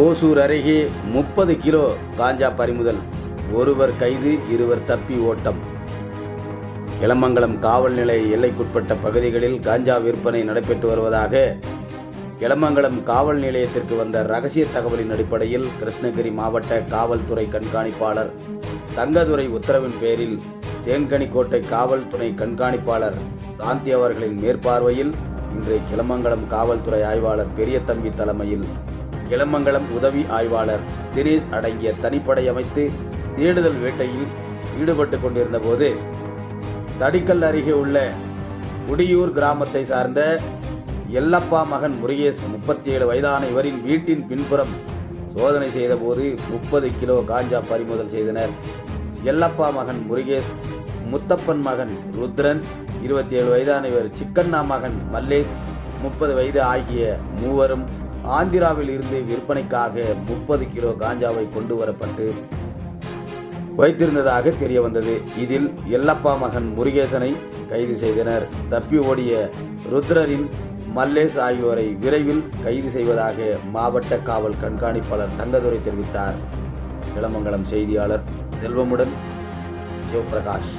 ஓசூர் அருகே முப்பது கிலோ காஞ்சா பறிமுதல். ஒருவர் கைது இருவர் தப்பி ஓட்டம். கிளமங்கலம் காவல் நிலைய எல்லைக்குட்பட்ட பகுதிகளில் காஞ்சா விற்பனை நடைபெற்று வருவதாக கிளமங்கலம் காவல் நிலையத்திற்கு வந்த ரகசிய தகவலின் அடிப்படையில் கிருஷ்ணகிரி மாவட்ட காவல்துறை கண்காணிப்பாளர் தங்கதுரை உத்தரவின் பேரில் தேன்கனிக்கோட்டை காவல்துறை கண்காணிப்பாளர் சாந்தி அவர்களின் மேற்பார்வையில் இன்று கிளமங்கலம் காவல்துறை ஆய்வாளர் பெரியதம்பி தலைமையில் கிளமங்கலம் உதவி ஆய்வாளர் தினேஷ் அடங்கிய தனிப்படை அமைத்து தேடுதல் வேட்டையில் ஈடுபட்டு கொண்டிருந்த போது தடிக்கல் அருகே உள்ள குடியூர் கிராமத்தை சார்ந்த எல்லப்பா மகன் முருகேஷ் முப்பத்தி ஏழு வயதான இவரின் வீட்டின் பின்புறம் சோதனை செய்தபோது முப்பது கிலோ காஞ்சா பறிமுதல் செய்தனர். எல்லப்பா மகன் முருகேஷ் முத்தப்பன் மகன் ருத்ரன் இருபத்தி ஏழு வயதான இவர் சிக்கண்ணா மகன் மல்லேஷ் முப்பது வயது ஆகிய மூவரும் ஆந்திராவில் இருந்து விற்பனைக்காக முப்பது கிலோ காஞ்சாவை கொண்டு வரப்பட்டு வைத்திருந்ததாக தெரிய வந்தது. இதில் எல்லப்பா மகன் முருகேசனை கைது செய்தனர். தப்பி ஓடிய ருத்ரரின் மல்லேஷ் ஆகியோரை விரைவில் கைது செய்வதாக மாவட்ட காவல் கண்காணிப்பாளர் தங்கதுரை தெரிவித்தார். இளமங்கலம் செய்தியாளர் செல்வமுடன் சிவபிரகாஷ்.